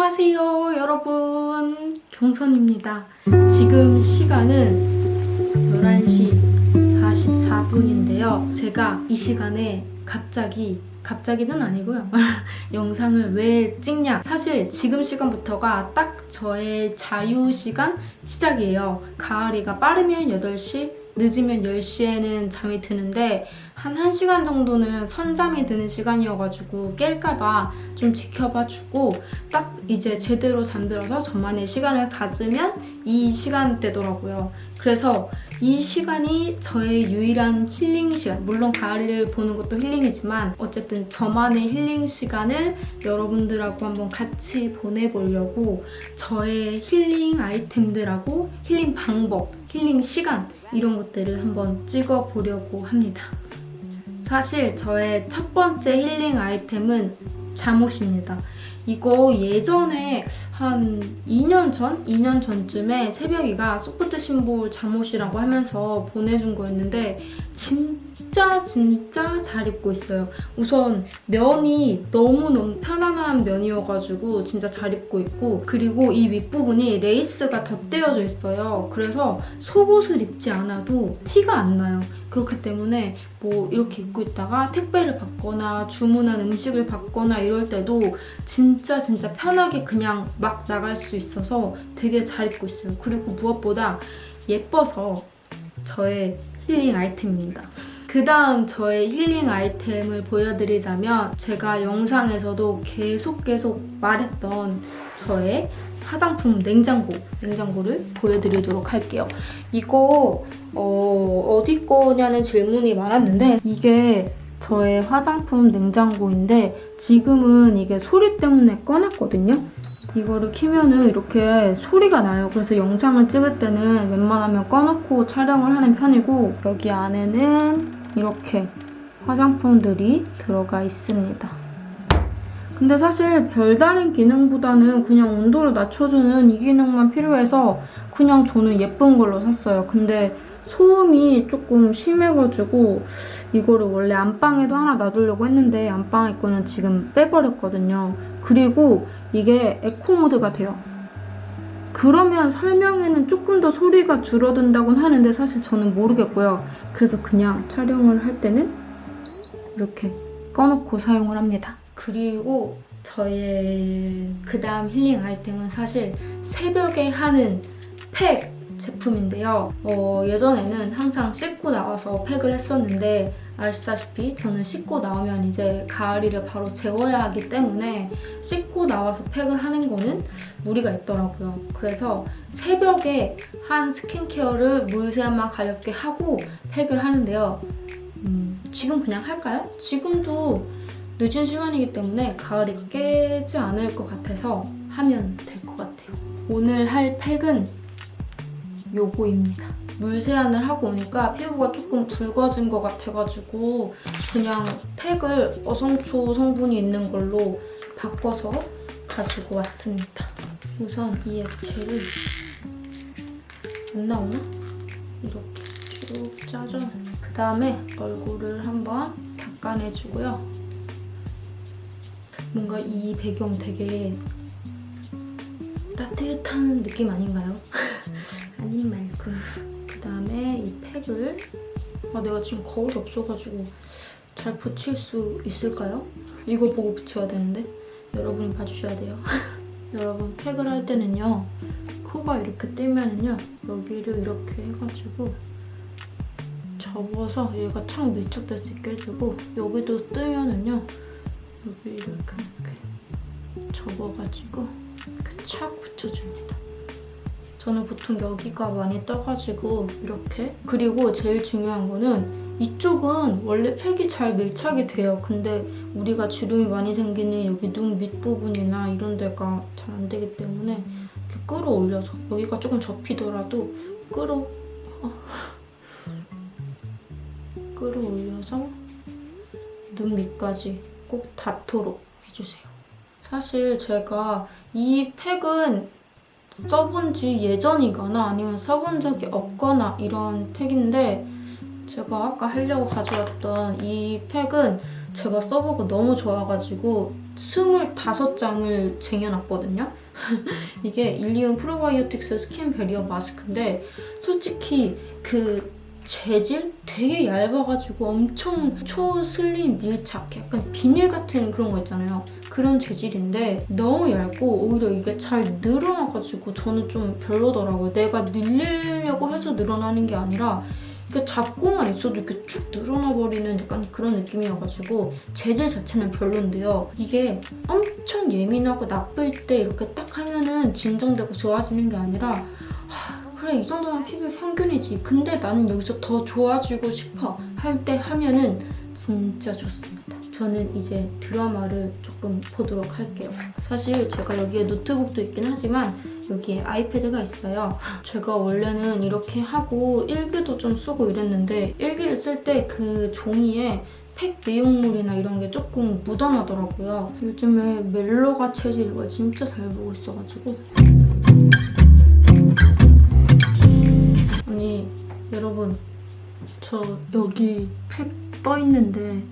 안녕하세요, 여러분. 경선입니다. 지금 시간은 11시 44분인데요. 제가 이 시간에 갑자기 갑자기는 아니고요. 영상을 왜 찍냐? 사실 지금 시간부터가 딱 저의 자유 시간 시작이에요. 가을이가 빠르면 8시, 늦으면 10시에는 잠이 드는데 한 1시간 정도는 선잠이 드는 시간이어가지고 깰까봐 좀 지켜봐 주고 딱 이제 제대로 잠들어서 저만의 시간을 가지면 이 시간대더라고요. 그래서 이 시간이 저의 유일한 힐링 시간. 물론 가을이를 보는 것도 힐링이지만 어쨌든 저만의 힐링 시간을 여러분들하고 한번 같이 보내보려고 저의 힐링 아이템들하고 힐링 방법, 힐링 시간 이런 것들을 한번 찍어 보려고 합니다. 사실 저의 첫 번째 힐링 아이템은 잠옷입니다. 이거 예전에 한 2년 전? 2년 전쯤에 새벽이가 소프트 심볼 잠옷이라고 하면서 보내준 거였는데 진짜 진짜 잘 입고 있어요. 우선 면이 너무너무 편안한 면이어가지고 진짜 잘 입고 있고 그리고 이 윗부분이 레이스가 덧대어져 있어요. 그래서 속옷을 입지 않아도 티가 안 나요. 그렇기 때문에 뭐 이렇게 입고 있다가 택배를 받거나 주문한 음식을 받거나 이럴 때도 진짜 진짜 편하게 그냥 막 나갈 수 있어서 되게 잘 입고 있어요. 그리고 무엇보다 예뻐서 저의 힐링 아이템입니다. 그 다음 저의 힐링 아이템을 보여드리자면 제가 영상에서도 계속 계속 말했던 저의 화장품 냉장고, 냉장고를 보여드리도록 할게요. 이거 어, 어디 거냐는 질문이 많았는데 이게 저의 화장품 냉장고인데 지금은 이게 소리 때문에 꺼놨거든요. 이거를 키면은 이렇게 소리가 나요. 그래서 영상을 찍을 때는 웬만하면 꺼놓고 촬영을 하는 편이고 여기 안에는 이렇게 화장품들이 들어가 있습니다. 근데 사실 별다른 기능보다는 그냥 온도를 낮춰주는 이 기능만 필요해서 그냥 저는 예쁜 걸로 샀어요. 근데 소음이 조금 심해가지고 이거를 원래 안방에도 하나 놔두려고 했는데 안방에 거는 지금 빼버렸거든요. 그리고 이게 에코 모드가 돼요. 그러면 설명에는 조금 더 소리가 줄어든다고는 하는데 사실 저는 모르겠고요. 그래서 그냥 촬영을 할 때는 이렇게 꺼놓고 사용을 합니다. 그리고 저의 그 다음 힐링 아이템은 사실 새벽에 하는 팩 제품인데요. 어, 예전에는 항상 씻고 나와서 팩을 했었는데 아시다시피 저는 씻고 나오면 이제 가을이를 바로 재워야 하기 때문에 씻고 나와서 팩을 하는 거는 무리가 있더라고요. 그래서 새벽에 한 스킨케어를 물세안만 가볍게 하고 팩을 하는데요. 음, 지금 그냥 할까요? 지금도 늦은 시간이기 때문에 가을이 깨지 않을 것 같아서 하면 될 것 같아요. 오늘 할 팩은 요거입니다. 물 세안을 하고 오니까 피부가 조금 붉어진 것 같아가지고 그냥 팩을 어성초 성분이 있는 걸로 바꿔서 가지고 왔습니다. 우선 이 액체를 안 나오나? 이렇게 쭉 짜줘. 그 다음에 얼굴을 한번 닦아내주고요. 뭔가 이 배경 되게 따뜻한 느낌 아닌가요? 아닌 말고 그 다음에 이 팩을 아 내가 지금 거울이 없어가지고 잘 붙일 수 있을까요? 이걸 보고 붙여야 되는데 여러분이 봐주셔야 돼요 여러분 팩을 할 때는요 코가 이렇게 뜨면은요 여기를 이렇게 해가지고 접어서 얘가 착 밀착될 수 있게 해주고 여기도 뜨면은요 여기 이렇게 이렇게 접어가지고 이렇게 착 붙여줍니다 저는 보통 여기가 많이 떠가지고 이렇게 그리고 제일 중요한 거는 이쪽은 원래 팩이 잘 밀착이 돼요 근데 우리가 주름이 많이 생기는 여기 눈 밑부분이나 이런 데가 잘 안 되기 때문에 이렇게 끌어올려서 여기가 조금 접히더라도 끌어 어. 끌어올려서 눈 밑까지 꼭 닿도록 해주세요 사실 제가 이 팩은 써본 지 예전이거나 아니면 써본 적이 없거나 이런 팩인데 제가 아까 하려고 가져왔던 이 팩은 제가 써보고 너무 좋아가지고 25장을 쟁여놨거든요. 이게 일리움 프로바이오틱스 스킨 베리어 마스크인데 솔직히 그 재질 되게 얇아가지고 엄청 초슬림 밀착 약간 비닐 같은 그런 거 있잖아요. 그런 재질인데 너무 얇고 오히려 이게 잘 늘어나가지고 저는 좀 별로더라고요. 내가 늘리려고 해서 늘어나는 게 아니라 이렇게 잡고만 있어도 이렇게 쭉 늘어나 버리는 약간 그런 느낌이어가지고 재질 자체는 별론데요. 이게 엄청 예민하고 나쁠 때 이렇게 딱 하면은 진정되고 좋아지는 게 아니라 하, 그래 이 정도면 피부 평균이지. 근데 나는 여기서 더 좋아지고 싶어 할 때 하면은 진짜 좋습니다. 저는 이제 드라마를 조금 보도록 할게요. 사실 제가 여기에 노트북도 있긴 하지만 여기에 아이패드가 있어요. 제가 원래는 이렇게 하고 일기도 좀 쓰고 이랬는데 일기를 쓸 때 그 종이에 팩 내용물이나 이런 게 조금 묻어나더라고요. 요즘에 멜로가 체질 이걸 진짜 잘 보고 있어가지고 여러분 저 여기 팩떠 있는데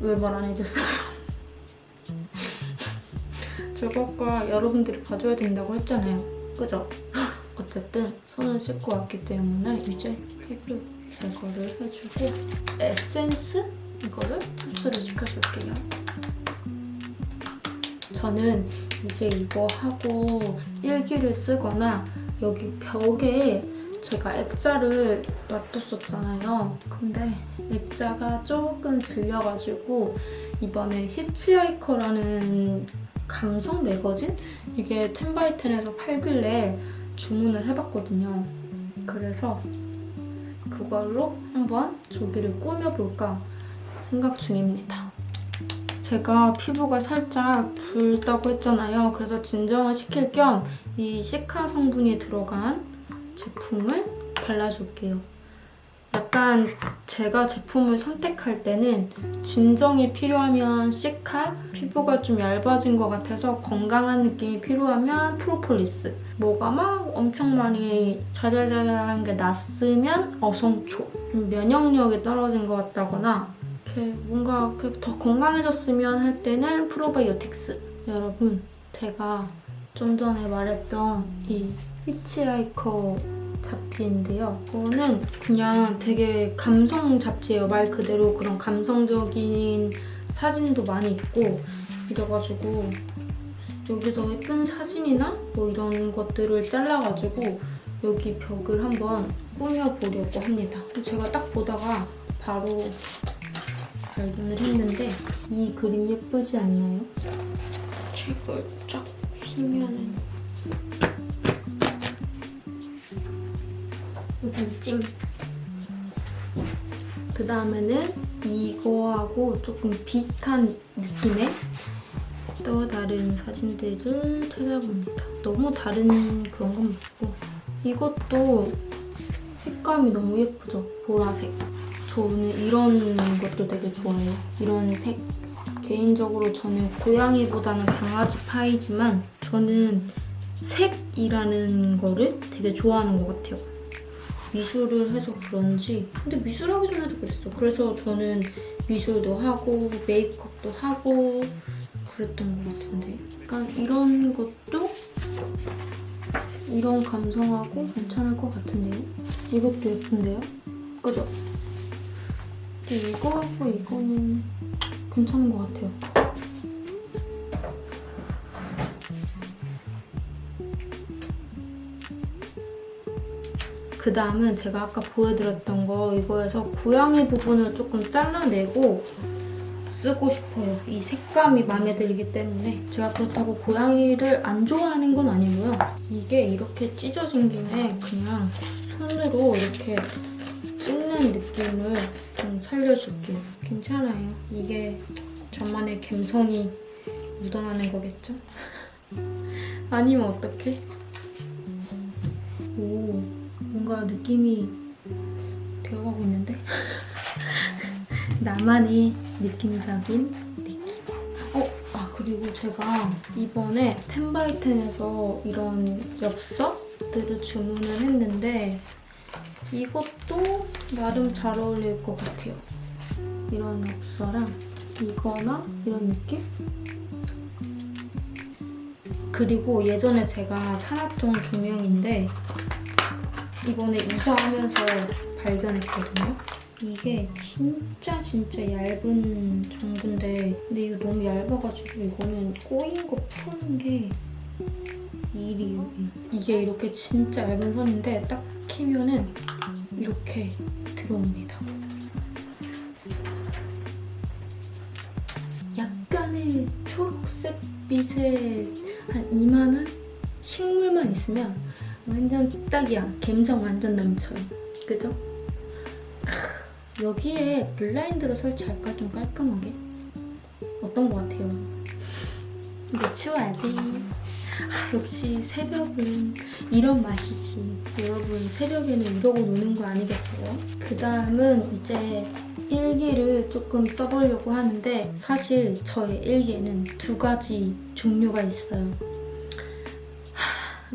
왜 말 안 해줬어요? 저것과 여러분들이 봐줘야 된다고 했잖아요. 그죠? 어쨌든 손을 씻고 왔기 때문에 이제 팩을 제거를 해주고 에센스 이거를 흡수를 시켜줄게요. 저는 이제 이거 하고 일기를 쓰거나 여기 벽에 제가 액자를 놔뒀었잖아요. 근데 액자가 조금 질려가지고 이번에 히치하이커라는 감성 매거진? 이게 텐바이텐에서 팔길래 주문을 해봤거든요. 그래서 그걸로 한번 저기를 꾸며볼까 생각 중입니다. 제가 피부가 살짝 붉다고 했잖아요. 그래서 진정을 시킬 겸 이 시카 성분이 들어간 제품을 발라줄게요. 약간 제가 제품을 선택할 때는 진정이 필요하면 시카, 피부가 좀 얇아진 것 같아서 건강한 느낌이 필요하면 프로폴리스, 뭐가 막 엄청 많이 자잘자잘한 게 났으면 어성초, 좀 면역력이 떨어진 것 같다거나 이렇게 뭔가 더 건강해졌으면 할 때는 프로바이오틱스. 여러분, 제가 좀 전에 말했던 이 히치하이커 잡지인데요. 이거는 그냥 되게 감성 잡지예요. 말 그대로 그런 감성적인 사진도 많이 있고 이래가지고 여기서 예쁜 사진이나 뭐 이런 것들을 잘라가지고 여기 벽을 한번 꾸며보려고 합니다. 제가 딱 보다가 바로 발견을 했는데 이 그림 예쁘지 않나요? 책을 쫙 피면은 우선 찜. 그 다음에는 이거하고 조금 비슷한 느낌의 또 다른 사진들을 찾아봅니다. 너무 다른 그런 건 말고 이것도 색감이 너무 예쁘죠? 보라색. 저는 이런 것도 되게 좋아해요. 이런 색. 개인적으로 저는 고양이보다는 강아지 파이지만 저는 색이라는 거를 되게 좋아하는 것 같아요. 미술을 해서 그런지 근데 미술하기 전에도 그랬어. 그래서 저는 미술도 하고 메이크업도 하고 그랬던 것 같은데 약간 이런 것도 이런 감성하고 괜찮을 것 같은데요? 이것도 예쁜데요? 그죠? 근데 이거하고 이거는 괜찮은 것 같아요. 그 다음은 제가 아까 보여드렸던 거 이거에서 고양이 부분을 조금 잘라내고 쓰고 싶어요. 이 색감이 마음에 들기 때문에 제가 그렇다고 고양이를 안 좋아하는 건 아니고요. 이게 이렇게 찢어진 김에 그냥 손으로 이렇게 찍는 느낌을 좀 살려줄게요. 괜찮아요. 이게 저만의 감성이 묻어나는 거겠죠? 아니면 어떡해? 오, 뭔가 느낌이 되어가고 있는데? 나만의 느낌적인 느낌. 어, 아, 그리고 제가 이번에 텐바이텐에서 이런 엽서들을 주문을 했는데 이것도 나름 잘 어울릴 것 같아요. 이런 엽서랑 이거나 이런 느낌? 그리고 예전에 제가 사놨던 조명인데 이번에 이사하면서 발견했거든요. 이게 진짜 진짜 얇은 정도인데 근데 이거 너무 얇아가지고 이거는 꼬인 거 푸는 게 일이에요. 이게 이렇게 진짜 얇은 선인데 딱 키면은 이렇게 들어옵니다. 약간의 초록색 빛에 한 이만한 식물만 있으면 완전 딱이야. 감성 완전 넘쳐요. 그죠? 크, 여기에 블라인드를 설치할까? 좀 깔끔하게. 어떤 것 같아요? 이제 치워야지. 아, 역시 새벽은 이런 맛이지. 여러분, 새벽에는 이러고 노는 거 아니겠어요? 그 다음은 이제 일기를 조금 써보려고 하는데 사실 저의 일기에는 두 가지 종류가 있어요.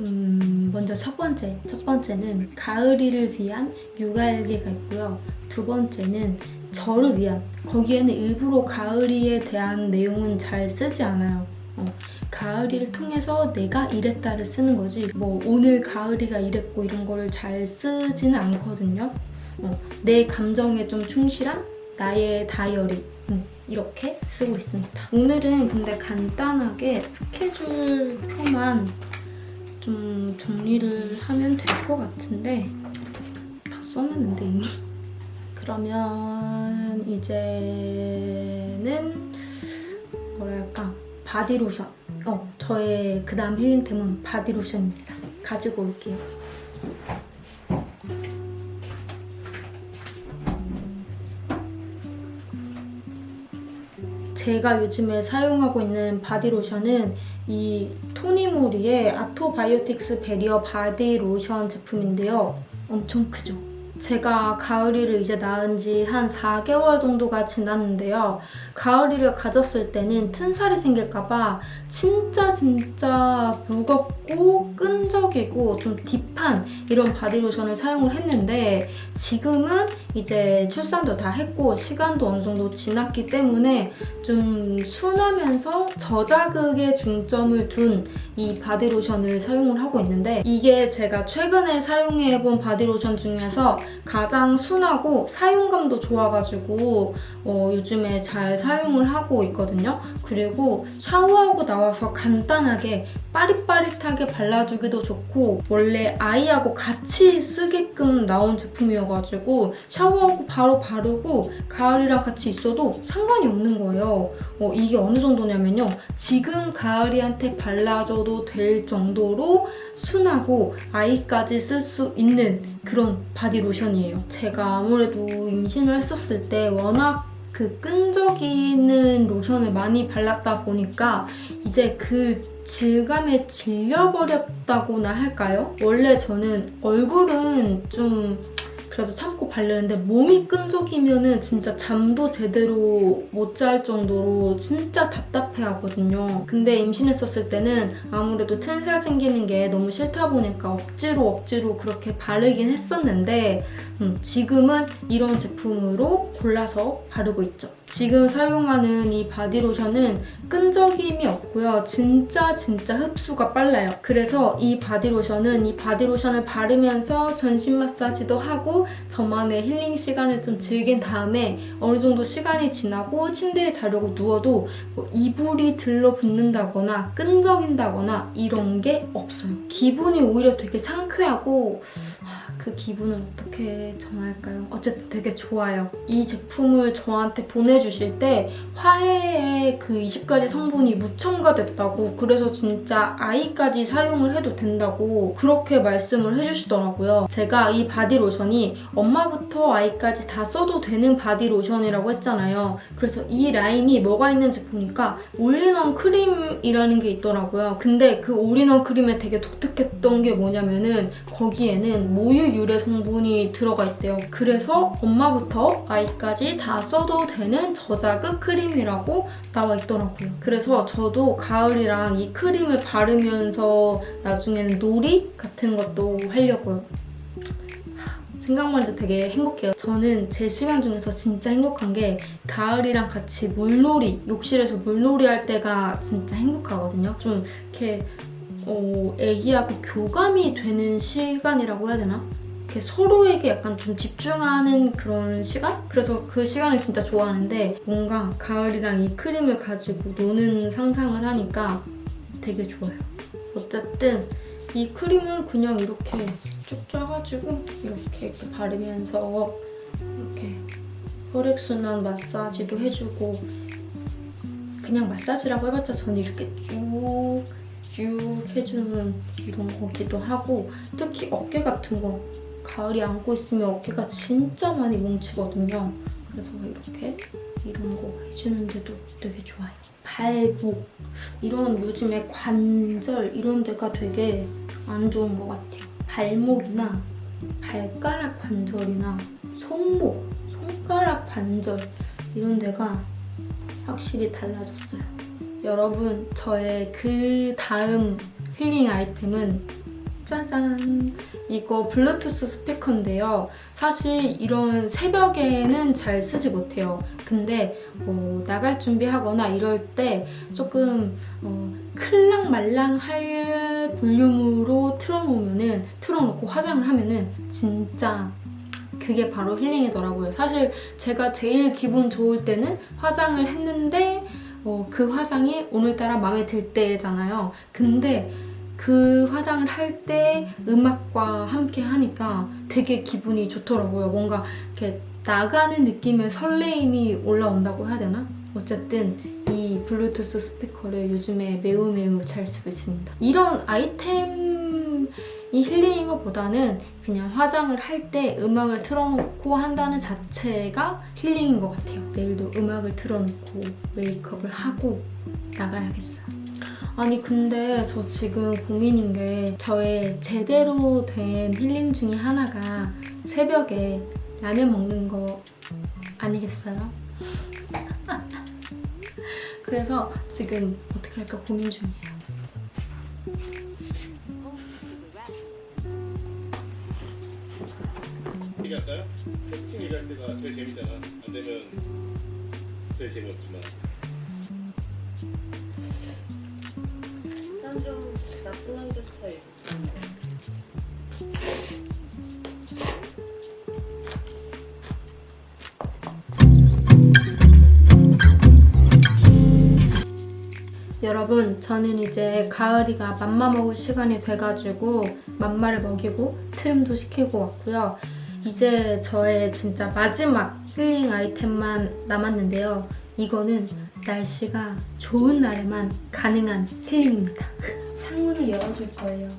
하, 음, 먼저 첫 번째. 첫 번째는 가을이를 위한 육아일기가 있고요. 두 번째는 저를 위한 거기에는 일부러 가을이에 대한 내용은 잘 쓰지 않아요. 어, 가을이를 통해서 내가 이랬다를 쓰는 거지 뭐 오늘 가을이가 이랬고 이런 거를 잘 쓰지는 않거든요. 어, 내 감정에 좀 충실한 나의 다이어리 음, 이렇게 쓰고 있습니다. 오늘은 근데 간단하게 스케줄 표만 좀 정리를 하면 될 것 같은데 다 써놨는데 이미. 그러면 이제는 뭐랄까? 바디로션. 어 저의 그 다음 힐링템은 바디로션입니다. 가지고 올게요. 제가 요즘에 사용하고 있는 바디로션은 이 토니모리의 아토바이오틱스 베리어 바디 로션 제품인데요. 엄청 크죠 제가 가을이를 이제 낳은 지 한 4개월 정도가 지났는데요. 가을이를 가졌을 때는 튼살이 생길까봐 진짜 진짜 무겁고 끈적이고 좀 딥한 이런 바디로션을 사용을 했는데 지금은 이제 출산도 다 했고 시간도 어느 정도 지났기 때문에 좀 순하면서 저자극에 중점을 둔 이 바디로션을 사용을 하고 있는데 이게 제가 최근에 사용해본 바디로션 중에서 가장 순하고 사용감도 좋아가지고 어, 요즘에 잘 사용을 하고 있거든요. 그리고 샤워하고 나와서 간단하게 빠릿빠릿하게 발라주기도 좋고 원래 아이하고 같이 쓰게끔 나온 제품이어가지고 샤워하고 바로 바르고 가을이랑 같이 있어도 상관이 없는 거예요. 어, 이게 어느 정도냐면요. 지금 가을이한테 발라줘도 될 정도로 순하고 아이까지 쓸 수 있는 그런 바디 로션이에요. 제가 아무래도 임신을 했었을 때 워낙 그 끈적이는 로션을 많이 발랐다 보니까 이제 그 질감에 질려버렸다고나 할까요? 원래 저는 얼굴은 좀 그래도 참고 바르는데 몸이 끈적이면은 진짜 잠도 제대로 못 잘 정도로 진짜 답답해 하거든요. 근데 임신했었을 때는 아무래도 튼살 생기는 게 너무 싫다 보니까 억지로 억지로 그렇게 바르긴 했었는데 음, 지금은 이런 제품으로 골라서 바르고 있죠. 지금 사용하는 이 바디로션은 끈적임이 없고요. 진짜 진짜 흡수가 빨라요. 그래서 이 바디로션은 이 바디로션을 바르면서 전신 마사지도 하고 저만의 힐링 시간을 좀 즐긴 다음에 어느 정도 시간이 지나고 침대에 자려고 누워도 뭐 이불이 들러붙는다거나 끈적인다거나 이런 게 없어요. 기분이 오히려 되게 상쾌하고 하, 그 기분을 어떻게 전할까요? 어쨌든 되게 좋아요. 이 제품을 저한테 보내주실 때 화해의 그 20가지 성분이 무첨가 됐다고 그래서 진짜 아이까지 사용을 해도 된다고 그렇게 말씀을 해주시더라고요. 제가 이 바디로션이 엄마부터 아이까지 다 써도 되는 바디로션이라고 했잖아요. 그래서 이 라인이 뭐가 있는지 보니까 올인원 크림이라는 게 있더라고요. 근데 그 올인원 크림에 되게 독특했던 게 뭐냐면은 거기에는 모유 유래 성분이 들어가 있대요. 그래서 엄마부터 아이까지 다 써도 되는 저자극 크림이라고 나와 있더라고요. 그래서 저도 가을이랑 이 크림을 바르면서 나중에는 놀이 같은 것도 하려고요. 생각만 해도 되게 행복해요. 저는 제 시간 중에서 진짜 행복한 게 가을이랑 같이 물놀이, 욕실에서 물놀이 할 때가 진짜 행복하거든요. 좀 이렇게 어, 애기하고 교감이 되는 시간이라고 해야 되나? 이렇게 서로에게 약간 좀 집중하는 그런 시간? 그래서 그 시간을 진짜 좋아하는데 뭔가 가을이랑 이 크림을 가지고 노는 상상을 하니까 되게 좋아요. 어쨌든 이 크림은 그냥 이렇게 쭉 짜가지고 이렇게, 이렇게 바르면서 이렇게 혈액순환 마사지도 해주고 그냥 마사지라고 해봤자 저는 이렇게 쭉쭉 해주는 이런 거기도 하고 특히 어깨 같은 거 가을이 안고 있으면 어깨가 진짜 많이 뭉치거든요. 그래서 이렇게 이런 거 해주는데도 되게 좋아요. 발목 이런 요즘에 관절 이런 데가 되게 안 좋은 것 같아요. 발목이나 발가락 관절이나 손목, 손가락 관절 이런 데가 확실히 달라졌어요. 여러분, 저의 그 다음 힐링 아이템은 짜잔! 이거 블루투스 스피커인데요. 사실 이런 새벽에는 잘 쓰지 못해요. 근데 뭐 나갈 준비하거나 이럴 때 조금 어, 클랑말랑 할 볼륨으로 틀어놓으면은 틀어놓고 화장을 하면은 진짜 그게 바로 힐링이더라고요. 사실 제가 제일 기분 좋을 때는 화장을 했는데 어, 그 화장이 오늘따라 마음에 들 때잖아요. 근데 그 화장을 할 때 음악과 함께 하니까 되게 기분이 좋더라고요. 뭔가 이렇게 나가는 느낌의 설레임이 올라온다고 해야 되나? 어쨌든 이 블루투스 스피커를 요즘에 매우 매우 잘 쓰고 있습니다. 이런 아이템이 힐링인 것보다는 그냥 화장을 할 때 음악을 틀어놓고 한다는 자체가 힐링인 것 같아요. 내일도 음악을 틀어놓고 메이크업을 하고 나가야겠어요. 아니 근데 저 지금 고민인 게 저의 제대로 된 힐링 중에 하나가 새벽에 라면 먹는 거 아니겠어요? 그래서 지금 어떻게 할까 고민 중이에요. 짠좀 나쁜 남자 스타일. 여러분, 저는 이제 가을이가 맘마 먹을 시간이 돼가지고 맘마를 먹이고 트림도 시키고 왔고요. 이제 저의 진짜 마지막 힐링 아이템만 남았는데요. 이거는 날씨가 좋은 날에만 가능한 힐링입니다. 창문을 열어줄 거예요.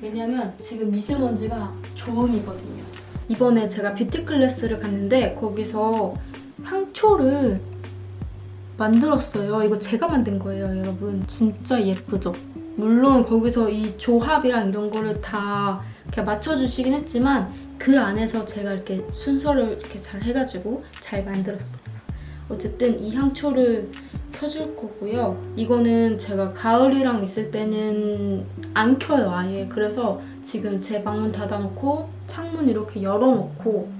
왜냐면 지금 미세먼지가 조음이거든요. 이번에 제가 뷰티 클래스를 갔는데 거기서 향초를 만들었어요. 이거 제가 만든 거예요, 여러분. 진짜 예쁘죠? 물론 거기서 이 조합이랑 이런 거를 다 이렇게 맞춰주시긴 했지만 그 안에서 제가 이렇게 순서를 이렇게 잘 해가지고 잘 만들었습니다. 어쨌든 이 향초를 켜줄 거고요. 이거는 제가 가을이랑 있을 때는 안 켜요, 아예. 그래서 지금 제 방문 닫아놓고 창문 이렇게 열어놓고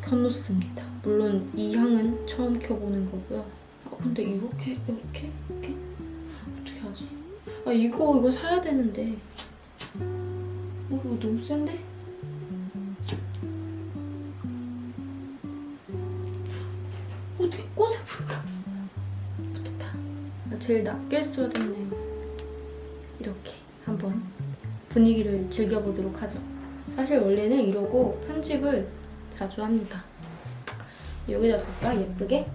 켜놓습니다. 물론 이 향은 처음 켜보는 거고요. 아, 근데 이렇게, 이렇게, 이렇게? 어떻게 하지? 아, 이거, 이거 사야 되는데. 어, 이거 너무 센데? 제일 낮게 됐네요. 이렇게 한번 분위기를 즐겨보도록 하죠. 사실 원래는 이러고 편집을 자주 합니다. 여기다 둘까? 예쁘게?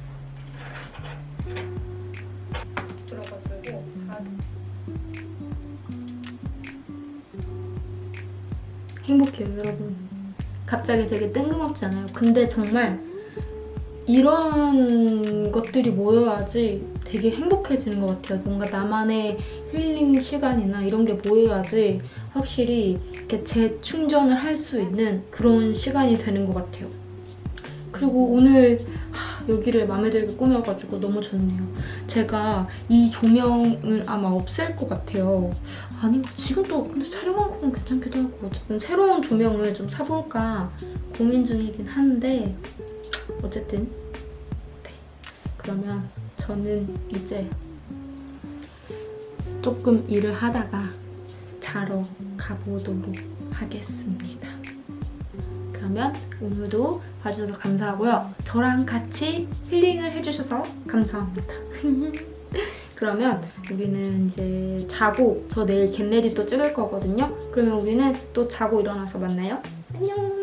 들어가지고 한 행복해요, 여러분. 갑자기 되게 뜬금없지 않아요? 근데 정말 이런 것들이 모여야지 되게 행복해지는 것 같아요. 뭔가 나만의 힐링 시간이나 이런 게 모여야지 확실히 이렇게 재충전을 할 수 있는 그런 시간이 되는 것 같아요. 그리고 오늘 하, 여기를 마음에 들게 꾸며가지고 너무 좋네요. 제가 이 조명을 아마 없앨 것 같아요. 아닌가? 지금 또 근데 촬영한 거는 괜찮기도 하고 어쨌든 새로운 조명을 좀 사볼까 고민 중이긴 한데 어쨌든 네. 그러면 저는 이제 조금 일을 하다가 자러 가보도록 하겠습니다. 그러면 오늘도 봐주셔서 감사하고요. 저랑 같이 힐링을 해주셔서 감사합니다. 그러면 우리는 이제 자고 저 내일 겟레디 또 찍을 거거든요. 그러면 우리는 또 자고 일어나서 만나요. 안녕.